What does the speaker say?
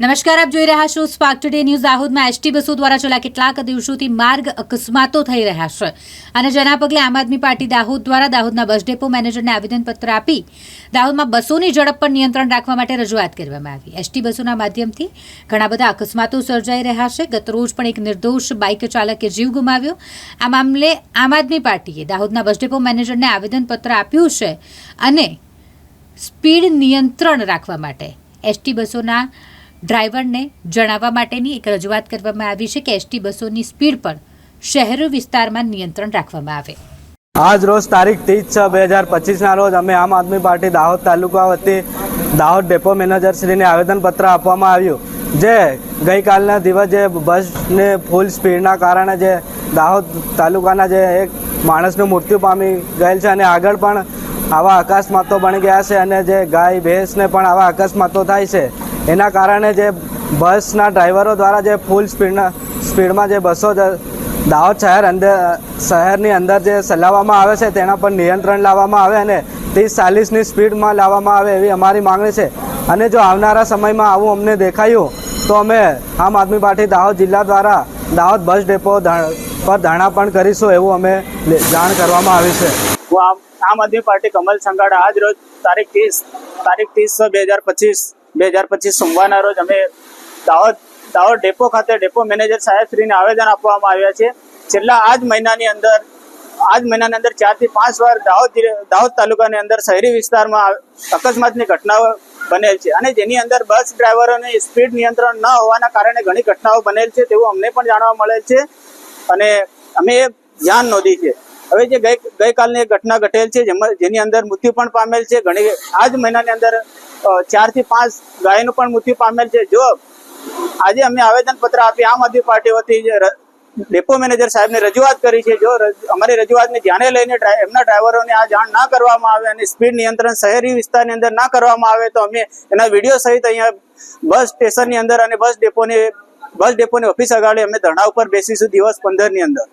નમસ્કાર, આપ જોઈ રહ્યા છો સ્પાર્ક ટુડે ન્યૂઝ દાહોદમાં એસટી બસો દ્વારા છેલ્લા કેટલાક દિવસોથી માર્ગ અકસ્માતો થઈ રહ્યા છે. અને જેના પગલે આમ આદમી પાર્ટી દાહોદ દ્વારા દાહોદના બસ ડેપો મેનેજરને આવેદનપત્ર આપી દાહોદમાં બસોની ઝડપ પર નિયંત્રણ રાખવા માટે રજૂઆત કરવામાં આવી. એસટી બસોના માધ્યમથી ઘણા બધા અકસ્માતો સર્જાઈ રહ્યા છે. ગતરોજ પણ એક નિર્દોષ બાઇક ચાલકે જીવ ગુમાવ્યો. આ મામલે આમ આદમી પાર્ટીએ દાહોદના બસ ડેપો મેનેજરને આવેદનપત્ર આપ્યું છે અને સ્પીડ નિયંત્રણ રાખવા માટે એસટી બસોના ડ્રાઈવરને જણાવવા માટેની એક રજૂઆત કરવામાં આવી છે કે એસટી બસોની સ્પીડ પર શહેર વિસ્તારમાં નિયંત્રણ રાખવામાં આવે. આજ રોજ તારીખ ત્રીસ છ બે હજાર પચીસના રોજ અમે આમ આદમી પાર્ટી દાહોદ તાલુકા વતી દાહોદ ડેપો મેનેજરશ્રીને આવેદનપત્ર આપવામાં આવ્યું. જે ગઈકાલના દિવસ બસને ફૂલ સ્પીડના કારણે જે દાહોદ તાલુકાના જે એક માણસનું મૃત્યુ પામી ગયેલ છે અને આગળ પણ આવા અકસ્માતો બની ગયા છે અને જે ગાય, ભેંસને પણ આવા અકસ્માતો થાય છે. એના કારણે જે બસના ડ્રાઈવરો દ્વારા જે ફૂલ સ્પીડના સ્પીડમાં જે બસો દાહોદ શહેર અંદર શહેરની અંદર જે ચલાવવામાં આવે છે, તેના પર નિયંત્રણ લાવવામાં આવે અને ત્રીસ ચાલીસની સ્પીડમાં લાવવામાં આવે એવી અમારી માંગણી છે. અને જો આવનારા સમયમાં આવું અમને દેખાયું, તો અમે આમ આદમી પાર્ટી દાહોદ જિલ્લા દ્વારા દાહોદ બસ ડેપો પર ધરણા પણ કરીશું એવું અમે જાણ કરવામાં આવી છે. આમ આદમી પાર્ટી કમલ સંગાડા આજ રોજ તારીખ ત્રીસ તારીખ ત્રીસ બે હજાર પચીસ બે હજાર પચીસ સોમવારના રોજ અમે દાહોદ દાહોદ ડેપો ખાતે ડેપો મેનેજર સાહેબશ્રીને આવેદન આપવામાં આવ્યા છે. છેલ્લા આજ મહિનાની અંદર, આજ મહિનાની અંદર ચારથી પાંચ વાર દાહોદ દાહોદ તાલુકાની અંદર શહેરી વિસ્તારમાં અકસ્માતની ઘટનાઓ બનેલ છે અને જેની અંદર બસ ડ્રાઈવરોને સ્પીડ નિયંત્રણ ન હોવાના કારણે ઘણી ઘટનાઓ બનેલ છે તેવું અમને પણ જાણવા મળેલ છે અને અમે એ ધ્યાન નોંધી છે. હવે જે ગઈ, ગઈકાલની ઘટના ઘટેલ છે જેમાં, જેની અંદર મૃત્યુ પણ પામેલ છે. ઘણી આ જ મહિનાની અંદર ચારથી પાંચ ગાયનું પણ મૃત્યુ પામેલ છે. જો આજે અમે આવેદનપત્ર આપી આમ આદમી પાર્ટી વતી ડેપો મેનેજર સાહેબને રજૂઆત કરી છે, જો અમારી રજૂઆતને ધ્યાને લઈને એમના ડ્રાઈવરોને આ જાણ ના કરવામાં આવે અને સ્પીડ નિયંત્રણ શહેરી વિસ્તારની અંદર ના કરવામાં આવે તો અમે એના વીડિયો સહિત અહીંયા બસ સ્ટેશનની અંદર અને બસ ડેપોની બસ ડેપોની ઓફિસ આગળ અમે ધરણા ઉપર બેસીશું દિવસ પંદરની અંદર.